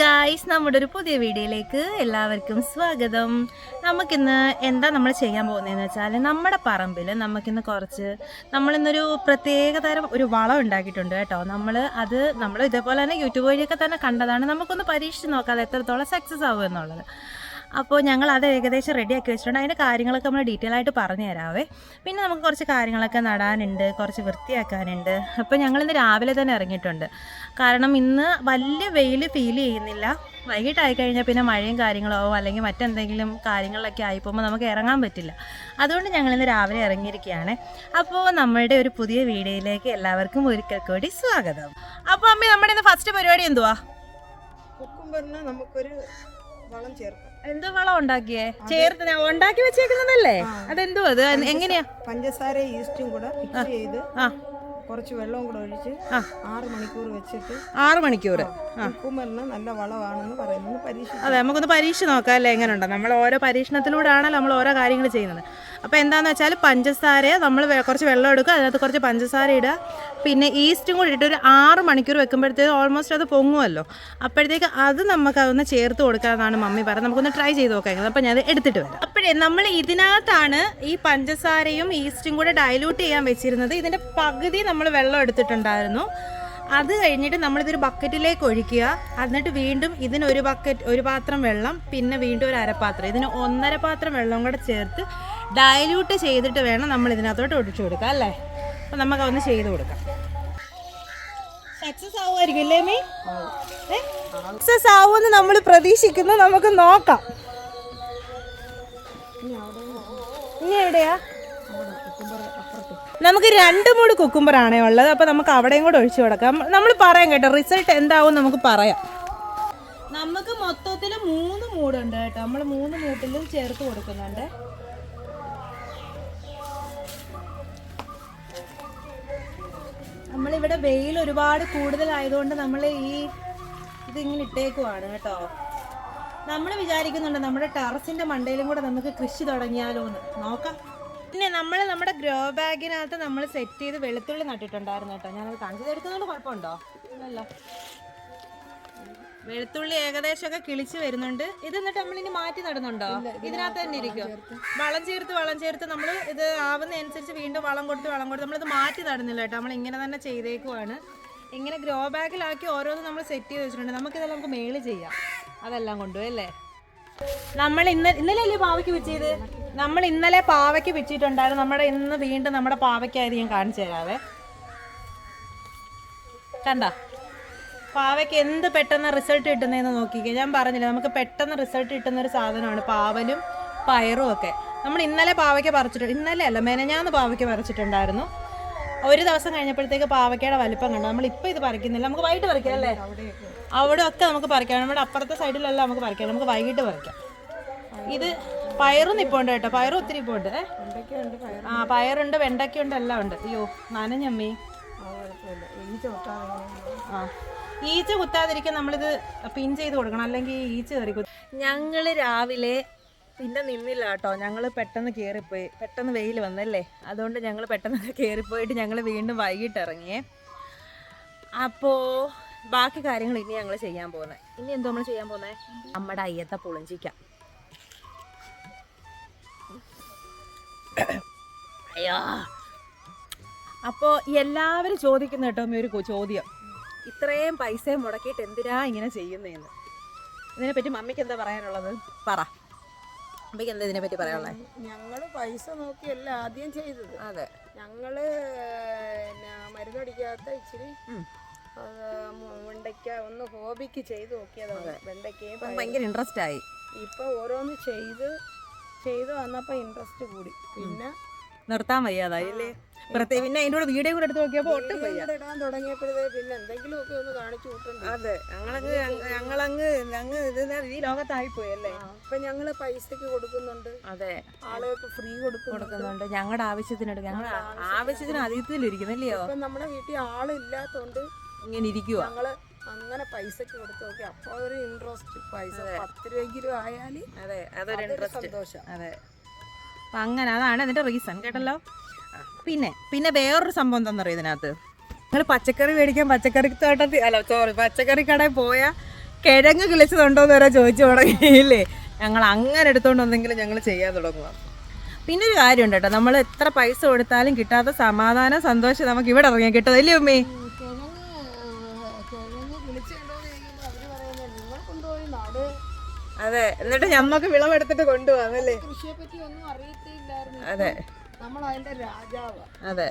Guys നമ്മുടെ ഒരു പുതിയ വീഡിയോയിലേക്ക് എല്ലാവർക്കും സ്വാഗതം. നമുക്കിന്ന് എന്താ നമ്മൾ ചെയ്യാൻ പോകുന്നതെന്ന് വെച്ചാൽ നമ്മുടെ പറമ്പിൽ നമുക്കിന്ന് കുറച്ച് നമ്മളിന്നൊരു പ്രത്യേക തരം ഒരു വളം ഉണ്ടാക്കിയിട്ടുണ്ട് കേട്ടോ. നമ്മൾ അത് നമ്മൾ ഇതേപോലെ തന്നെ യൂട്യൂബ് വഴിയൊക്കെ തന്നെ കണ്ടതാണ്. നമുക്കൊന്ന് പരീക്ഷിച്ച് നോക്കാം അത് എത്രത്തോളം സക്സസ് ആവും എന്നുള്ളത്. അപ്പോൾ ഞങ്ങൾ അത് ഏകദേശം റെഡിയാക്കി വെച്ചിട്ടുണ്ട്. അതിന്റെ കാര്യങ്ങളൊക്കെ നമ്മൾ ഡീറ്റെയിൽ ആയിട്ട് പറഞ്ഞു തരാവേ. പിന്നെ നമുക്ക് കുറച്ച് കാര്യങ്ങളൊക്കെ നടാനുണ്ട് കുറച്ച് വൃത്തിയാക്കാനുണ്ട്. അപ്പോൾ ഞങ്ങളിന്ന് രാവിലെ തന്നെ ഇറങ്ങിയിട്ടുണ്ട്. കാരണം ഇന്ന് വലിയ വെയിൽ ഫീൽ ചെയ്യുന്നില്ല. വൈകിട്ടായി കഴിഞ്ഞാൽ പിന്നെ മഴയും കാര്യങ്ങളോ അല്ലെങ്കിൽ മറ്റെന്തെങ്കിലും കാര്യങ്ങളിലൊക്കെ ആയിപ്പോകുമ്പോൾ നമുക്ക് ഇറങ്ങാൻ പറ്റില്ല. അതുകൊണ്ട് ഞങ്ങളിന്ന് രാവിലെ ഇറങ്ങിയിരിക്കുകയാണ്. അപ്പോൾ നമ്മളുടെ ഒരു പുതിയ വീഡിയോയിലേക്ക് എല്ലാവർക്കും ഒരിക്കൽ കൂടി സ്വാഗതം. അപ്പോൾ അമ്മ നമ്മുടെ ഇന്ന് ഫസ്റ്റ് പരിപാടി എന്തുവാ? കുക്കുംബറിന് നമുക്കൊരു വളം ചേർക്കാം. എന്തോ വളം ഉണ്ടാക്കിയേ? ചേർത്ത് ഉണ്ടാക്കി വെച്ചേക്കുന്നതല്ലേ? അതെന്തോ അത്? എങ്ങനെയാ? പഞ്ചസാര ഈസ്റ്റും കൂടെ മിക്സ് ചെയ്ത് കുറച്ച് വെള്ളവും കൂടെ ഒഴിച്ച് ആറ് മണിക്കൂർ വെച്ചിട്ട് ആറ് മണിക്കൂർ കുക്കുംബറിന് നല്ല വളമാണെന്ന് പറയുന്നത് പരീക്ഷിച്ചു അതെ നമുക്കൊന്ന് പരീക്ഷ നോക്കാം അല്ലേ? എങ്ങനെയുണ്ടോ? നമ്മൾ ഓരോ പരീക്ഷണത്തിലൂടെയാണല്ലോ നമ്മൾ ഓരോ കാര്യങ്ങൾ ചെയ്യുന്നത്. അപ്പോൾ എന്താണെന്ന് വെച്ചാൽ പഞ്ചസാര നമ്മൾ കുറച്ച് വെള്ളം എടുക്കുക അതിനകത്ത് കുറച്ച് പഞ്ചസാര ഇടുക. പിന്നെ ഈസ്റ്റും കൂടി ഇട്ട് ഒരു ആറ് മണിക്കൂർ വെക്കുമ്പോഴത്തേക്ക് ഓൾമോസ്റ്റ് അത് പൊങ്ങുമല്ലോ അപ്പോഴത്തേക്ക് അത് നമുക്ക് അതൊന്ന് ചേർത്ത് കൊടുക്കാമെന്നാണ് മമ്മി പറയുന്നത് നമുക്കൊന്ന് ട്രൈ ചെയ്ത് നോക്കാം അപ്പോൾ ഞാൻ എടുത്തിട്ട് വരാം. അപ്പോഴേ നമ്മൾ ഇതിനകത്താണ് ഈ പഞ്ചസാരയും ഈസ്റ്റും കൂടെ ഡൈലൂട്ട് ചെയ്യാൻ വെച്ചിരുന്നത്. ഇതിന്റെ പകുതി നമ്മൾ വെള്ളം എടുത്തിട്ടുണ്ടായിരുന്നു. അത് കഴിഞ്ഞിട്ട് നമ്മളിതൊരു ബക്കറ്റിലേക്ക് ഒഴിക്കുക. എന്നിട്ട് വീണ്ടും ഇതിനൊരു ബക്കറ്റ് ഒരു പാത്രം വെള്ളം പിന്നെ വീണ്ടും ഒരു അരപ്പാത്രം. ഇതിന് ഒന്നര പാത്രം വെള്ളം കൂടെ ചേർത്ത് ഡയല്യൂട്ട് ചെയ്തിട്ട് വേണം നമ്മൾ ഇതിനകത്തോട്ട് ഒഴിച്ചു കൊടുക്കാം അല്ലേ? അപ്പം നമുക്ക് അതൊന്ന് ചെയ്ത് കൊടുക്കാം. സക്സസ് ആവുമായിരിക്കും അല്ലേ മീ സക്സസ് ആവുമെന്ന് നമ്മൾ പ്രതീക്ഷിക്കുന്നു. നമുക്ക് നോക്കാം. ഇനി എവിടെയാ? നമുക്ക് രണ്ട് മൂട് കുക്കുംബറാണേ ഉള്ളത്. അപ്പോൾ നമുക്ക് അവിടെയും കൂടെ ഒഴിച്ചു കൊടുക്കാം. നമ്മൾ പറയാം കേട്ടോ റിസൾട്ട് എന്താവും നമുക്ക് പറയാം. നമുക്ക് മൊത്തത്തിൽ മൂന്ന് മൂടുണ്ട് കേട്ടോ. നമ്മൾ മൂന്ന് മൂട്ടിലും ചേർത്ത് കൊടുക്കുന്നുണ്ട്. നമ്മളിവിടെ വെയിൽ ഒരുപാട് കൂടുതലായതുകൊണ്ട് നമ്മൾ ഈ ഇതിങ്ങനെ ഇട്ടേക്കുവാണ് കേട്ടോ. നമ്മൾ വിചാരിക്കുന്നുണ്ട് നമ്മുടെ ടെറസിന്റെ മണ്ടയിലും കൂടെ നമുക്ക് കൃഷി തുടങ്ങിയാലോ എന്ന് നോക്കാം. പിന്നെ നമ്മൾ നമ്മുടെ ഗ്രോ ബാഗിനകത്ത് നമ്മൾ സെറ്റ് ചെയ്ത് വെളുത്തുള്ളി നട്ടിട്ടുണ്ടായിരുന്നു കേട്ടോ. ഞാനത് കാണിച്ചത് എടുക്കുന്നതുകൊണ്ട് കുഴപ്പമുണ്ടോ? ഇല്ലല്ലോ. വെളുത്തുള്ളി ഏകദേശമൊക്കെ കിളിച്ച് വരുന്നുണ്ട്. ഇത് എന്നിട്ട് നമ്മൾ ഇനി മാറ്റി നടന്നുണ്ടോ? ഇതിനകത്ത് തന്നെ ഇരിക്കും വളം ചേർത്ത് വളം ചേർത്ത് നമ്മൾ ഇത് ആവുന്നതനുസരിച്ച് വീണ്ടും വളം കൊടുത്ത് വളം കൊടുത്ത് നമ്മളിത് മാറ്റി നടന്നില്ല കേട്ടോ. നമ്മൾ ഇങ്ങനെ തന്നെ ചെയ്തേക്കുവാണ്. ഇങ്ങനെ ഗ്രോ ബാഗിലാക്കി ഓരോന്നും നമ്മൾ സെറ്റ് ചെയ്ത് വെച്ചിട്ടുണ്ട്. നമുക്കിതെല്ലാം നമുക്ക് മേൾ ചെയ്യാം. അതെല്ലാം കൊണ്ടുപോയി അല്ലേ? നമ്മൾ ഇന്ന ഇന്നലെ അല്ലേ പാവയ്ക്ക് വെച്ചത് നമ്മൾ ഇന്നലെ പാവയ്ക്ക് വെച്ചിട്ടുണ്ടായിരുന്നു നമ്മുടെ ഇന്ന് വീണ്ടും നമ്മുടെ പാവയ്ക്കായത് ഞാൻ കാണിച്ചു തരാവേ. കണ്ട? പാവയ്ക്ക് എന്ത് പെട്ടെന്ന് റിസൾട്ട് കിട്ടുന്നതെന്ന് നോക്കിക്കേ. ഞാൻ പറഞ്ഞില്ല നമുക്ക് പെട്ടെന്ന് റിസൾട്ട് കിട്ടുന്ന ഒരു സാധനമാണ് പാവലും പയറും ഒക്കെ. നമ്മൾ ഇന്നലെ പാവയ്ക്ക് പറിച്ചിട്ട് ഇന്നലെ അല്ല മെനഞ്ഞാന്ന് പാവയ്ക്ക പറിച്ചിട്ടുണ്ടായിരുന്നു. ഒരു ദിവസം കഴിഞ്ഞപ്പോഴത്തേക്ക് പാവയ്ക്കയുടെ വലിപ്പം കണ്ടു. നമ്മൾ ഇപ്പോൾ ഇത് പറിക്കുന്നില്ല. നമുക്ക് വൈകിട്ട് പറിക്കാം അല്ലേ? അവിടെ ഒക്കെ നമുക്ക് പറിക്കാം. നമ്മുടെ അപ്പുറത്തെ സൈഡിലല്ല നമുക്ക് പറിക്കാം. നമുക്ക് വൈകിട്ട് പറിക്കാം. ഇത് പയറും നിപ്പുണ്ട് കേട്ടോ. പയറും ഒത്തിരി ഇപ്പുണ്ട് ആ പയറുണ്ട് വെണ്ടയ്ക്കുണ്ട് എല്ലാം ഉണ്ട്. അയ്യോ നനഞ്ഞമ്മീ. ആ. ഈച്ച കുത്താതിരിക്കാൻ നമ്മളിത് പിൻ ചെയ്ത് കൊടുക്കണം. അല്ലെങ്കിൽ ഈച്ച കയറി ഞങ്ങൾ രാവിലെ പിന്നെ നിന്നില്ല കേട്ടോ ഞങ്ങൾ പെട്ടെന്ന് കയറിപ്പോയി പെട്ടെന്ന് വെയിൽ വന്നല്ലേ? അതുകൊണ്ട് ഞങ്ങൾ പെട്ടെന്ന് കയറിപ്പോയിട്ട് ഞങ്ങൾ വീണ്ടും വൈകിട്ട് ഇറങ്ങിയേ അപ്പോൾ ബാക്കി കാര്യങ്ങൾ ഇനി ഞങ്ങൾ ചെയ്യാൻ പോകുന്നത് ഇനി എന്തോ നമ്മൾ ചെയ്യാൻ പോകുന്നത് നമ്മുടെ അയ്യത്തെ പുളിഞ്ചിക്ക. അയ്യോ. അപ്പോൾ എല്ലാവരും ചോദിക്കുന്ന കേട്ടോ ഒരു ചോദ്യം. ഇത്രയും പൈസയും മുടക്കിയിട്ട് എന്തിനാ ഇങ്ങനെ ചെയ്യുന്നതെന്ന് ഇതിനെപ്പറ്റി മമ്മിക്ക് എന്താ പറയാനുള്ളത്? പറ. അമ്മയ്ക്ക് എന്താ ഇതിനെപ്പറ്റി പറയാനുള്ളത് ഞങ്ങൾ പൈസ നോക്കിയല്ല ആദ്യം ചെയ്തത്. അതെ. ഞങ്ങൾ പിന്നെ മരുന്നടിക്കാത്ത ഇച്ചിരി വെണ്ടയ്ക്ക ഒന്ന് ഹോബിക്ക് ചെയ്ത് നോക്കിയതാണ് വെണ്ടയ്ക്കയും ഭയങ്കര ഇൻട്രസ്റ്റ് ആയി. ഇപ്പൊ ഓരോന്ന് ചെയ്ത് ചെയ്ത് വന്നപ്പോ ഇൻട്രസ്റ്റ് കൂടി. പിന്നെ നിർത്താൻ വയ്യാതായി അല്ലേ പ്രത്യേക പിന്നെ അതിന്റെ കൂടെ വീഡിയോ കൂടെ എടുത്ത് നോക്കിയപ്പോൾ ഒട്ടും വയ്യ. ഇടാൻ തുടങ്ങിയപ്പോഴേ പിന്നെ എന്തെങ്കിലും ഒക്കെ ഒന്ന് കാണിച്ചു അതെ ഞങ്ങളങ്ങ് ഞങ്ങളങ്ങ് ഞങ്ങൾ ഇത് ഈ ലോകത്തായി പോയി അല്ലേ ഇപ്പൊ ഞങ്ങൾ പൈസക്ക് കൊടുക്കുന്നുണ്ട്. അതെ. ആളുകൾക്ക് ഫ്രീ കൊടുക്കുന്നുണ്ട്. കൊടുക്കുന്നുണ്ട്. ഞങ്ങളുടെ ആവശ്യത്തിന് ഞങ്ങൾ ആവശ്യത്തിന് അതീതത്തിലിരിക്കുന്നില്ലയോ ഇപ്പൊ നമ്മുടെ വീട്ടിൽ ആളില്ലാത്തോണ്ട് ഇങ്ങനെ ഇരിക്കുക ഞങ്ങൾ അങ്ങനെ പൈസക്ക് കൊടുത്ത് നോക്കി അപ്പൊ ഒരു ഇൻട്രസ്റ്റ് പൈസ പത്ത് രൂപയെങ്കിലും ആയാൽ അതെ അതൊരു സന്തോഷം. അതെ. അപ്പം അങ്ങനെ അതാണ് അതിന്റെ റീസൺ കേട്ടല്ലോ? പിന്നെ പിന്നെ വേറൊരു സംഭവം എന്താണെന്നറിയോ ഇതിനകത്ത്? നിങ്ങൾ പച്ചക്കറി മേടിക്കാൻ പച്ചക്കറി തോട്ടത്തിൽ അല്ല സോറി പച്ചക്കറി കടയിൽ പോയാൽ കിഴങ്ങ് കിളിച്ചതുണ്ടോ എന്ന് വരെ ചോദിച്ചു തുടങ്ങിയില്ലേ? ഞങ്ങൾ അങ്ങനെ എടുത്തോണ്ട് വന്നെങ്കിലും ഞങ്ങൾ ചെയ്യാൻ തുടങ്ങുക പിന്നെ ഒരു കാര്യമുണ്ട് കേട്ടോ നമ്മൾ എത്ര പൈസ കൊടുത്താലും കിട്ടാത്ത സമാധാനം സന്തോഷം നമുക്ക് ഇവിടെ ഇറങ്ങിയാൽ കിട്ടും അല്ലേ ഉമ്മേ? കിഴങ്ങ് കിഴങ്ങ് വിളിച്ചുകൊണ്ടോന്ന് അവർ അവർ പറയുന്നത് നിങ്ങൾ കൊണ്ടുപോയി നാട്? അതെ എന്നിട്ട് ഞമ്മക്ക് വിളവെടുത്തിട്ട് കൊണ്ടുപോകാമല്ലേ കൃഷിയെ പറ്റി ഒന്നും അറിയത്തില്ലായിരുന്നു. അതെ. നമ്മൾ അതിന്റെ രാജാവ്. അതെ.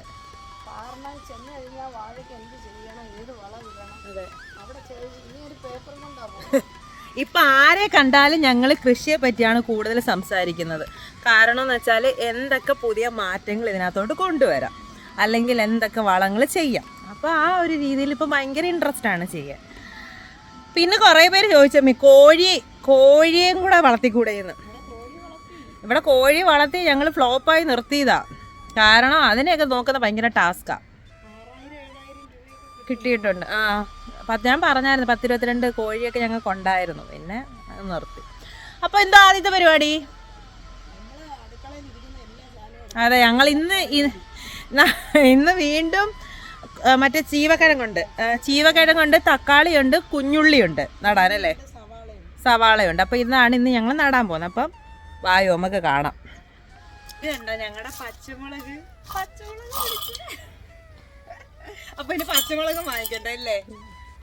കാരണം ചെന്ന് കഴിഞ്ഞാൽ വാഴയ്ക്ക് എന്ത് ചെയ്യണം ഏത് വളം ഇടണം അതെ. അവിടെ ഇനി ഒരു പേപ്പർ കൊണ്ടാ പോകുന്നത് ഇപ്പൊ ആരെ കണ്ടാലും ഞങ്ങൾ കൃഷിയെ പറ്റിയാണ് കൂടുതൽ സംസാരിക്കുന്നത്. കാരണം എന്ന് വെച്ചാൽ എന്തൊക്കെ പുതിയ മാറ്റങ്ങൾ ഇതിനകത്തോട്ട് കൊണ്ടുവരാം. അല്ലെങ്കിൽ എന്തൊക്കെ വളങ്ങൾ ചെയ്യാം. അപ്പോൾ ആ ഒരു രീതിയിൽ ഇപ്പോൾ ഭയങ്കര ഇൻട്രസ്റ്റ് ആണ് ചെയ്യാൻ. പിന്നെ കുറേ പേര് ചോദിച്ചമ്മി കോഴി കോഴിയും കൂടെ വളർത്തിക്കൂടെ എന്ന് ഇവിടെ കോഴി വളർത്തി ഞങ്ങൾ ഫ്ലോപ്പായി നിർത്തിയതാ. കാരണം അതിനെയൊക്കെ നോക്കുന്ന ഭയങ്കര ടാസ്ക്കാണ് കിട്ടിയിട്ടുണ്ട്. ആ പത്ത് ഞാൻ പറഞ്ഞായിരുന്നു പത്തിരുപത്തിരണ്ട് കോഴിയൊക്കെ ഞങ്ങൾക്ക് ഉണ്ടായിരുന്നു പിന്നെ നിർത്തി. അപ്പോൾ എന്താ ആദ്യത്തെ പരിപാടി? അതെ ഞങ്ങൾ ഇന്ന് ഇന്ന് വീണ്ടും മറ്റേ ചീവക്കിഴങ്ങുണ്ട് ചീവക്കിഴങ്ങുണ്ട് തക്കാളിയുണ്ട് കുഞ്ഞുള്ളിയുണ്ട്. നടാനല്ലേ? സവാളയുണ്ട്. അപ്പോൾ ഇതാണ് ഇന്ന് ഞങ്ങൾ നടാൻ പോകുന്നത്. അപ്പം വായോ നമുക്ക് കാണാം. ഇതുണ്ടോ ഞങ്ങളുടെ പച്ചമുളക്? പച്ചമുളക്. അപ്പൊ ഇനി പച്ചമുളക് വാങ്ങിക്കട്ടെ അല്ലേ?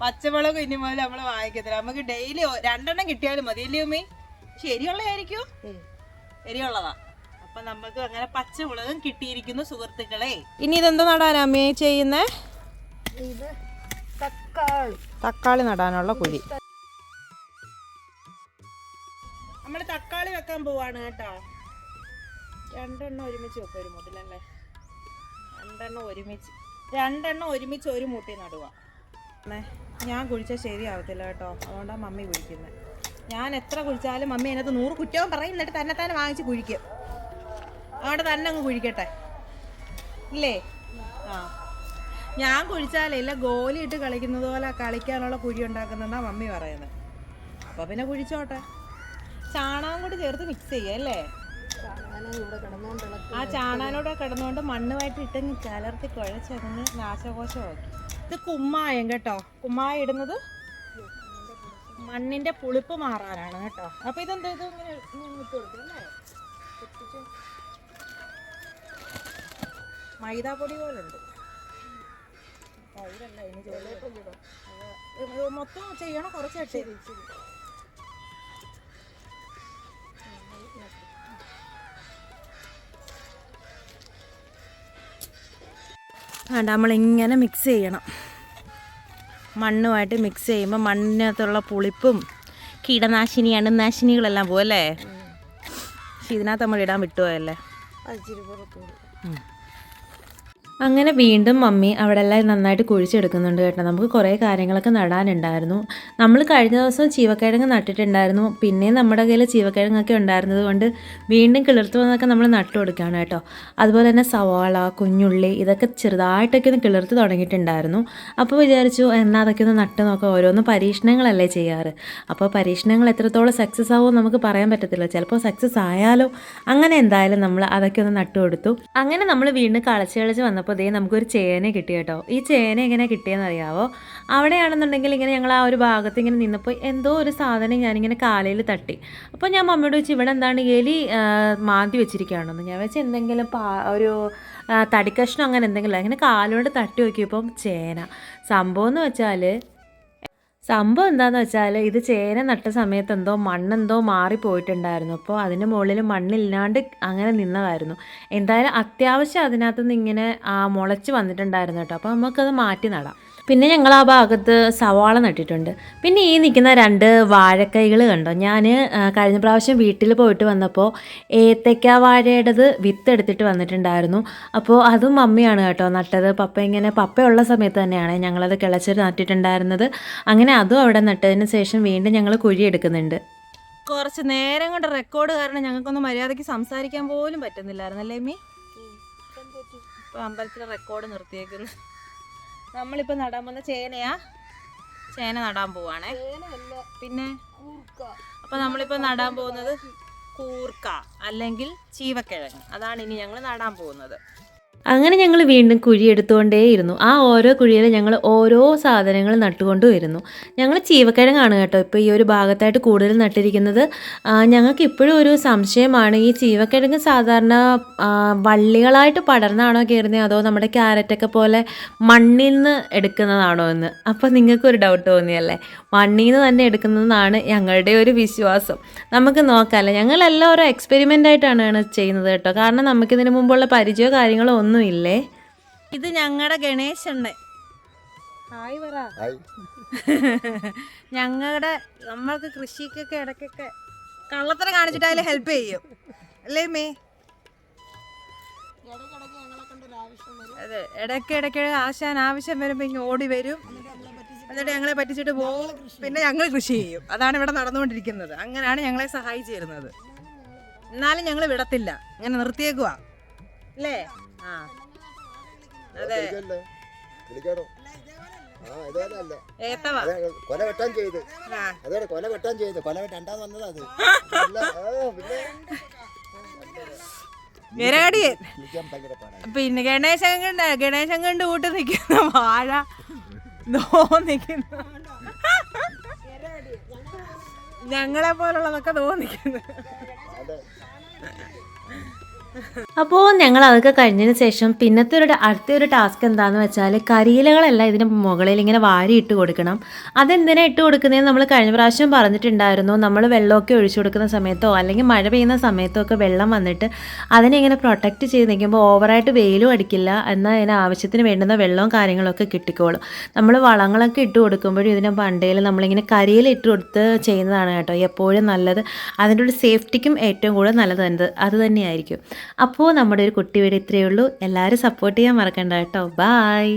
പച്ചമുളക് ഇനി മുതൽ നമ്മൾ വാങ്ങിക്കത്തില്ല. നമുക്ക് ഡെയിലി രണ്ടെണ്ണം കിട്ടിയാലും മതി. അല്ലേ ഉമ്മി? ശരിയുള്ളതായിരിക്കും. എരിയുള്ളതാ അപ്പൊ നമുക്ക് അങ്ങനെ പച്ചമുളകും കിട്ടിയിരിക്കുന്നു സുഹൃത്തുക്കളെ. ഇനി ഇതെന്താ നടാനാ അമ്മേ ചെയ്യുന്നേ? ഇത് തക്കാളി. തക്കാളി നടാനുള്ള കുഴി. വെക്കാൻ പോവാണ് കേട്ടോ. രണ്ടെണ്ണം ഒരുമിച്ച് വെക്കും ഒരു മുട്ടിലല്ലേ രണ്ടെണ്ണം ഒരുമിച്ച് രണ്ടെണ്ണം ഒരുമിച്ച് ഒരു മുട്ടി നടുക ഞാൻ കുഴിച്ചാൽ ശരിയാവത്തില്ല കേട്ടോ. അതുകൊണ്ടാണ് മമ്മി കുഴിക്കുന്നത് ഞാൻ എത്ര കുഴിച്ചാലും മമ്മി അതിനകത്ത് നൂറ് കുറ്റവും പറയും. എന്നിട്ട് തന്നെ തന്നെ വാങ്ങിച്ച് കുഴിക്കും. അതുകൊണ്ട് തന്നെ അങ്ങ് കുഴിക്കട്ടെ. ഇല്ലേ? ആ. ഞാൻ കുഴിച്ചാലില്ല ഗോലി ഗോലിയിട്ട് കളിക്കുന്നത് പോലെ കളിക്കാനുള്ള കുഴി ഉണ്ടാക്കുന്നതെന്നാണ് മമ്മി പറയുന്നത് അപ്പോൾ പിന്നെ കുഴിച്ചോട്ടെ. ചാണകം കൂടി ചേർത്ത് മിക്സ് ചെയ്യുക അല്ലേ? ആ ചാണാനോടെ കിടന്നുകൊണ്ട് മണ്ണുമായിട്ട് ഇട്ടങ്ങ് കലർത്തി കുഴച്ചങ്ങ് നാശകോശമാക്കി. ഇത് കുമ്മായം കേട്ടോ. കുമ്മായം ഇടുന്നത് മണ്ണിന്റെ പുളിപ്പ് മാറാനാണ് കേട്ടോ. അപ്പൊ ഇതെന്താ ഇത് ഇങ്ങനെ ഇട്ട്. മൈദാപ്പൊടി പോലുണ്ട്. മൊത്തം ചെയ്യണം കുറച്ചിട്ട് വേണ്ട നമ്മളിങ്ങനെ മിക്സ് ചെയ്യണം. മണ്ണുമായിട്ട് മിക്സ് ചെയ്യുമ്പോൾ മണ്ണിനകത്തുള്ള പുളിപ്പും കീടനാശിനി അണുനാശിനികളെല്ലാം പോകും അല്ലേ? പക്ഷെ ഇതിനകത്ത് നമ്മൾ ഇടാൻ വിട്ടുപോയല്ലേ അങ്ങനെ വീണ്ടും മമ്മി അവിടെ എല്ലാം നന്നായിട്ട് കുഴിച്ചെടുക്കുന്നുണ്ട് കേട്ടോ. നമുക്ക് കുറേ കാര്യങ്ങളൊക്കെ നടാനുണ്ടായിരുന്നു. നമ്മൾ കഴിഞ്ഞ ദിവസം ചീവക്കിഴങ്ങ് നട്ടിട്ടുണ്ടായിരുന്നു. പിന്നെ നമ്മുടെ കയ്യിൽ ചീവക്കിഴങ്ങൊക്കെ ഉണ്ടായിരുന്നത് കൊണ്ട് വീണ്ടും കിളിർത്ത് വന്നൊക്കെ നമ്മൾ നട്ടു കൊടുക്കുകയാണ് കേട്ടോ. അതുപോലെ തന്നെ സവാള കുഞ്ഞുള്ളി ഇതൊക്കെ ചെറുതായിട്ടൊക്കെ ഒന്ന് കിളിർത്ത് തുടങ്ങിയിട്ടുണ്ടായിരുന്നു. അപ്പോൾ വിചാരിച്ചു എന്നാൽ അതൊക്കെ ഒന്ന് നട്ട് നോക്കാം. ഓരോന്ന് പരീക്ഷണങ്ങളല്ലേ ചെയ്യാറ്. അപ്പോൾ പരീക്ഷണങ്ങൾ എത്രത്തോളം സക്സസ് ആവുമോ നമുക്ക് പറയാൻ പറ്റത്തില്ല. ചിലപ്പോൾ സക്സസ് ആയാലോ അങ്ങനെ എന്തായാലും നമ്മൾ അതൊക്കെ ഒന്ന് നട്ടു കൊടുത്തു. അങ്ങനെ നമ്മൾ വീണ്ടും കളച്ച് കളിച്ച് വന്നപ്പോൾ ദേ നമുക്കൊരു ചേന കിട്ടി കേട്ടോ. ഈ ചേന എങ്ങനെ കിട്ടിയെന്ന് അറിയാവോ? അവിടെയാണെന്നുണ്ടെങ്കിൽ ഇങ്ങനെ ഞങ്ങൾ ആ ഒരു ഭാഗത്ത് ഇങ്ങനെ നിന്നപ്പോൾ എന്തോ ഒരു സാധനം ഞാനിങ്ങനെ കാലയിൽ തട്ടി. അപ്പോൾ ഞാൻ മമ്മിയോട് ചോദിച്ചു ഇവിടെ എന്താണ് എലി മാന്തി വെച്ചിരിക്കുകയാണെന്ന് ഞാൻ വെച്ച് എന്തെങ്കിലും പാ ഒരു തടിക്കഷ്ണം അങ്ങനെ എന്തെങ്കിലും അങ്ങനെ കാലുകൊണ്ട് തട്ടി നോക്കിയപ്പം ചേന. സംഭവം എന്ന് വെച്ചാൽ സംഭവം എന്താന്ന് വെച്ചാൽ ഇത് ചേന നട്ട സമയത്ത് എന്തോ മണ്ണെന്തോ മാറിപ്പോയിട്ടുണ്ടായിരുന്നു. അപ്പോൾ അതിന്റെ മുകളിൽ മണ്ണില്ലാണ്ട് അങ്ങനെ നിന്നതായിരുന്നു. എന്തായാലും അത്യാവശ്യം അതിനകത്ത് നിന്ന് ഇങ്ങനെ മുളച്ച് വന്നിട്ടുണ്ടായിരുന്നു കേട്ടോ. അപ്പോൾ നമുക്കത് മാറ്റി നടാം. പിന്നെ ഞങ്ങൾ ആ ഭാഗത്ത് സവാള നട്ടിട്ടുണ്ട്. പിന്നെ ഈ നിൽക്കുന്ന രണ്ട് വാഴക്കൈകൾ കണ്ടോ? ഞാൻ കഴിഞ്ഞ പ്രാവശ്യം വീട്ടിൽ പോയിട്ട് വന്നപ്പോൾ ഏത്തക്ക വാഴയുടേത് വിത്ത് എടുത്തിട്ട് വന്നിട്ടുണ്ടായിരുന്നു. അപ്പോൾ അതും മമ്മിയാണ് കേട്ടോ നട്ടത്. പപ്പ ഇങ്ങനെ പപ്പയുള്ള സമയത്ത് തന്നെയാണ് ഞങ്ങളത് കിളച്ച് നട്ടിട്ടുണ്ടായിരുന്നത്. അങ്ങനെ അതും അവിടെ നട്ടതിന് ശേഷം വീണ്ടും ഞങ്ങൾ കുഴിയെടുക്കുന്നുണ്ട് കുറച്ച് നേരം കൊണ്ട് റെക്കോർഡ് കാരണം ഞങ്ങൾക്കൊന്നും മര്യാദയ്ക്ക് സംസാരിക്കാൻ പോലും പറ്റുന്നില്ലായിരുന്നല്ലേ മീ അമ്പലത്തിലെ റെക്കോർഡ് നിർത്തിയേക്കുന്നു. നമ്മളിപ്പോൾ നടാൻ പോകുന്ന ചേനയാ. ചേന നടാൻ പോവാണേ. പിന്നെ? അപ്പോൾ നമ്മളിപ്പോൾ നടാൻ പോകുന്നത് കൂർക്ക അല്ലെങ്കിൽ ചീവക്കിഴങ്ങ്. അതാണ് ഇനി ഞങ്ങൾ നടാൻ പോകുന്നത്. അങ്ങനെ ഞങ്ങൾ വീണ്ടും കുഴി എടുത്തുകൊണ്ടേയിരുന്നു. ആ ഓരോ കുഴിയിൽ ഞങ്ങൾ ഓരോ സാധനങ്ങൾ നട്ടുകൊണ്ട് വരുന്നു. ഞങ്ങൾ ചീവക്കിഴങ്ങാണ് കേട്ടോ. ഇപ്പോൾ ഈ ഒരു ഭാഗത്തായിട്ട് കൂടുതൽ നട്ടിരിക്കുന്നത് ഞങ്ങൾക്ക് ഇപ്പോഴും ഒരു സംശയമാണ്. ഈ ചീവക്കിഴങ്ങ് സാധാരണ വള്ളികളായിട്ട് പടർന്നാണോ കയറുന്നത് അതോ നമ്മുടെ ക്യാരറ്റൊക്കെ പോലെ മണ്ണിൽ നിന്ന് എടുക്കുന്നതാണോ എന്ന്? അപ്പോൾ നിങ്ങൾക്കൊരു ഡൗട്ട് തോന്നിയല്ലേ? മണ്ണിൽ നിന്ന് തന്നെ എടുക്കുന്നതെന്നാണ് ഞങ്ങളുടെ ഒരു വിശ്വാസം. നമുക്ക് നോക്കാമല്ലേ ഞങ്ങളെല്ലാം ഓരോ എക്സ്പെരിമെന്റ് ആയിട്ടാണ് ചെയ്യുന്നത് കേട്ടോ. കാരണം നമുക്കിതിന് മുമ്പുള്ള പരിചയമോ കാര്യങ്ങളോ ഒന്നുമില്ലേ? ഇത് ഞങ്ങളുടെ ഗണേശണ്ണൻ ഹായ് പറ. ഹായ്. ഞങ്ങളുടെ നമ്മൾക്ക് കൃഷിക്കൊക്കെ ഇടയ്ക്കൊക്കെ കള്ളത്തരം കാണിച്ചിട്ട് അതിൽ ഹെൽപ്പ് ചെയ്യും. അല്ലേ മേ ഇടയ്ക്കിടയ്ക്ക് ഞങ്ങളെ കൊണ്ട് ആവശ്യം വരും. അതെ ഇടയ്ക്ക് ഇടയ്ക്ക് ആശാൻ ആവശ്യം വരുമ്പോൾ ഇങ്ങനെ ഓടി വരും. എന്നിട്ട് ഞങ്ങളെ പറ്റിച്ചിട്ട് പോകും. പിന്നെ ഞങ്ങൾ കൃഷി ചെയ്യും. അതാണ് ഇവിടെ നടന്നുകൊണ്ടിരിക്കുന്നത്. അങ്ങനെയാണ് ഞങ്ങളെ സഹായിച്ചു തരുന്നത്. എന്നാലും ഞങ്ങൾ വിടത്തില്ല. ഇങ്ങനെ നിർത്തിയേക്കുവാ. അല്ലേ ആ. അതെ. വിളിക്കാടോ കൊല വെട്ടാൻ ചെയ്ത്. ആ. അതെ കൊല വെട്ടാൻ ചെയ്ത്. കൊല വെട്ടാൻ വന്നതാ അത്. അല്ല, ആ, പിന്നെ വിരാടിയൻ പിന്നെ ഗണേശൻ കണ്ട് ഗണേശൻ കണ്ട് കൂട്ട് നിൽക്കുന്ന വാഴ നോ നിൽക്കുന്നു ഞങ്ങളെ പോലുള്ളതൊക്കെ തോന്നിക്കുന്നു. അപ്പോൾ ഞങ്ങൾ അതൊക്കെ കഴിഞ്ഞതിന് ശേഷം പിന്നത്തെ ഒരു അടുത്ത ഒരു ടാസ്ക് എന്താണെന്ന് വെച്ചാൽ കരിയിലകളെല്ലാം ഇതിന് മുകളിൽ ഇങ്ങനെ വാരി ഇട്ട് കൊടുക്കണം. അതെന്തിനാ ഇട്ട് കൊടുക്കുന്നതെന്ന് നമ്മൾ കഴിഞ്ഞ പ്രാവശ്യം പറഞ്ഞിട്ടുണ്ടായിരുന്നു. നമ്മൾ വെള്ളമൊക്കെ ഒഴിച്ചു കൊടുക്കുന്ന സമയത്തോ അല്ലെങ്കിൽ മഴ പെയ്യുന്ന സമയത്തോ ഒക്കെ വെള്ളം വന്നിട്ട് അതിനെ ഇങ്ങനെ പ്രൊട്ടക്റ്റ് ചെയ്ത് നിൽക്കുമ്പോൾ ഓവറായിട്ട് വെയിലും അടിക്കില്ല. എന്നാൽ അതിന് ആവശ്യത്തിന് വേണ്ടുന്ന വെള്ളവും കാര്യങ്ങളൊക്കെ കിട്ടിക്കോളും. നമ്മൾ വളങ്ങളൊക്കെ ഇട്ട് കൊടുക്കുമ്പോഴും ഇതിന് പണ്ടേൽ നമ്മളിങ്ങനെ കരിയിൽ ഇട്ട് കൊടുത്ത് ചെയ്യുന്നതാണ് കേട്ടോ എപ്പോഴും നല്ലത്. അതിന്റെ ഒരു സേഫ്റ്റിക്കും ഏറ്റവും കൂടുതൽ നല്ലത് അത് തന്നെയായിരിക്കും. അപ്പോൾ നമ്മുടെ ഒരു കുട്ടി വീട് ഇത്രയേ ഉള്ളൂ. എല്ലാവരും സപ്പോർട്ട് ചെയ്യാൻ മറക്കണ്ട കേട്ടോ. ബായ്